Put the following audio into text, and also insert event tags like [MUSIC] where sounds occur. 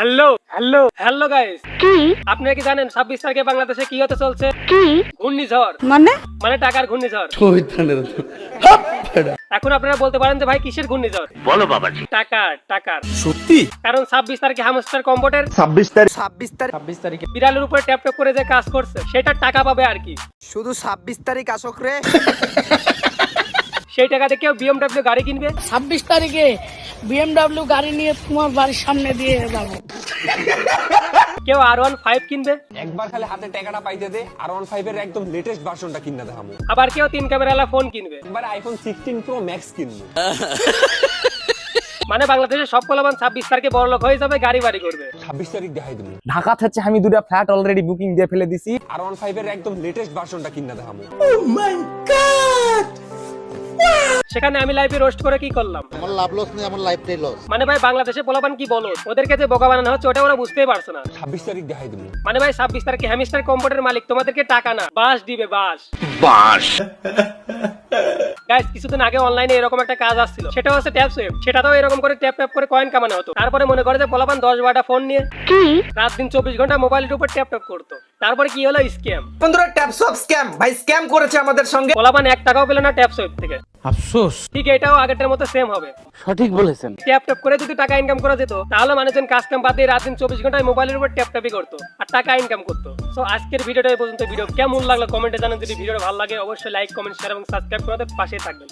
Hello hello hello guys কি? আপনি কি জানেন ছাব্বিশ তারিখে বাংলাদেশে কি হতে চলছে? কি? ঘূর্ণিঝড়। মানে? মানে টাকার ঘূর্ণিঝড়। এখন আপনারা বলতে পারেন যে ভাই কিসের ঘূর্ণিঝড়? বলো বাবাজি। টাকার টাকার। সত্যি? কারণ ছাব্বিশ তারিখে হামস্টার কম্বোটের ছাব্বিশ তারিখ ছাব্বিশ তারিখ ছাব্বিশ তারিখে বিড়ালের উপরে ট্যাপ ট্যাপ করে যে কাজ করছে সেটা টাকা পাবে আর কি। শুধু ছাব্বিশ তারিখ আসক রে। [LAUGHS] সেই টাকাতে কেউ বিএমডাব্লিউ গাড়ি কিনবে? ছাব্বিশ তারিখে বিএমডাব্লিউ গাড়ি নিয়ে তোমার বাড়ির সামনে দিয়ে যাব। কেউ আর ওয়ান ফাইভ কিনবে? একবার খালি হাতে টাকাটা পাইতে দে আর ওয়ান ফাইভ এর একদম লেটেস্ট ভার্সনটা কিনে দেখামু আবার কেউ তিন ক্যামেরালা ফোন কিনবে। এবার আইফোন সিক্সটিন প্রো ম্যাক্স কিনবো। মানে বাংলাদেশের সব কলাবান ছাব্বিশ তারিখে বড় লোক হয়ে যাবে গাড়ি বাড়ি করবে। ছাব্বিশ তারিখ দেখাই দেবো। ঢাকা থেকে আমি দুটা ফ্ল্যাট অলরেডি বুকিং দিয়ে ফেলে দিছি। আর ওয়ান ফাইভ এর একদম লেটেস্ট ভার্সনটা কিনে দেখামু সেখানে আমি লাইভে রোস্ট করে কি করলাম? আমার লাভ লস নেই আমার লাইফটাই লস মানে ভাই বাংলাদেশে পোলাপান কি বলো? ওদেরকে যে বোকা বানানো হচ্ছে ওটা ওরা বুঝতেই পারছে না। ছাব্বিশ তারিখ দেখাই দেবো। মানে ভাই ছাব্বিশ তারিখে হ্যামিস্টার কম্পিউটার মালিক তোমাদেরকে টাকা না বাস দিবে বাস। বাস। গাইস কিছুদিন আগে অনলাইনে এরকম একটা কাজ আসছিল। সেটা হচ্ছে ট্যাপ সুইপ সেটাতেও এরকম করে ট্যাপ ট্যাপ করে কয়েন কামানো হতো। তারপরে মনে করে যে পোলাপান দশ বারোটা ফোন নিয়ে কি? রাত দিন চব্বিশ ঘণ্টা মোবাইলের উপর ট্যাপ ট্যাপ করতো। তারপরে কি হলো? স্ক্যাম বন্ধুরা ট্যাপসপ স্ক্যাম ভাই স্ক্যাম করেছে আমাদের সঙ্গে। পোলাপান এক টাকাও পেল না ট্যাপ সুইপ থেকে। আফসোস। ঠিক এটাও আগেরটার মতো সেম হবে। সঠিক বলেছেন। ট্যাপ ট্যাপ করে যদি টাকা ইনকাম করা যেত তাহলে মানুষজন কাজ কাম বাদ দিয়ে রাত দিন চব্বিশ ঘন্টায় মোবাইলের উপর ট্যাপ ট্যাপই করতো আর টাকা ইনকাম করতো। সো আজকের ভিডিওটা এই পর্যন্ত ভিডিও কেমন লাগল? কমেন্টে জানান। যদি ভিডিওটা ভালো লাগে অবশ্যই লাইক কমেন্ট শেয়ার এবং সাবস্ক্রাইব করে আমাদের পাশে থাকবেন।